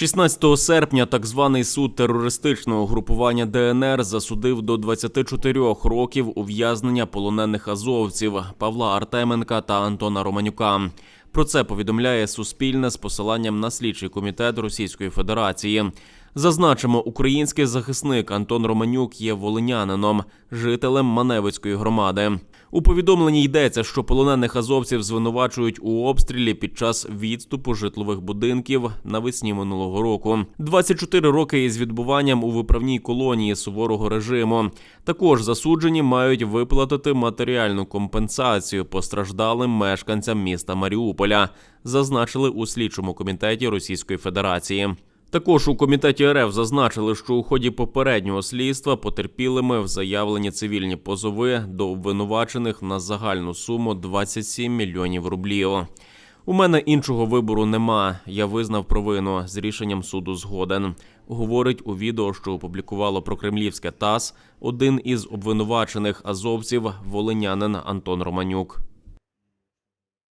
16 серпня так званий суд терористичного групування ДНР засудив до 24 років ув'язнення полонених азовців Павла Артеменка та Антона Романюка. Про це повідомляє Суспільне з посиланням на слідчий комітет Російської Федерації. Зазначимо, український захисник Антон Романюк є волинянином, жителем Маневицької громади. У повідомленні йдеться, що полонених азовців звинувачують у обстрілі під час відступу житлових будинків навесні минулого року. 24 роки із відбуванням у виправній колонії суворого режиму. Також засуджені мають виплатити матеріальну компенсацію постраждалим мешканцям міста Маріуполя, зазначили у слідчому комітеті Російської Федерації. Також у комітеті РФ зазначили, що у ході попереднього слідства потерпілими в заявлені цивільні позови до обвинувачених на загальну суму 27 мільйонів рублів. У мене іншого вибору нема. Я визнав провину з рішенням суду згоден. Говорить у відео, що опублікувало прокремлівське ТАСС, один із обвинувачених азовців волинянин Антон Романюк.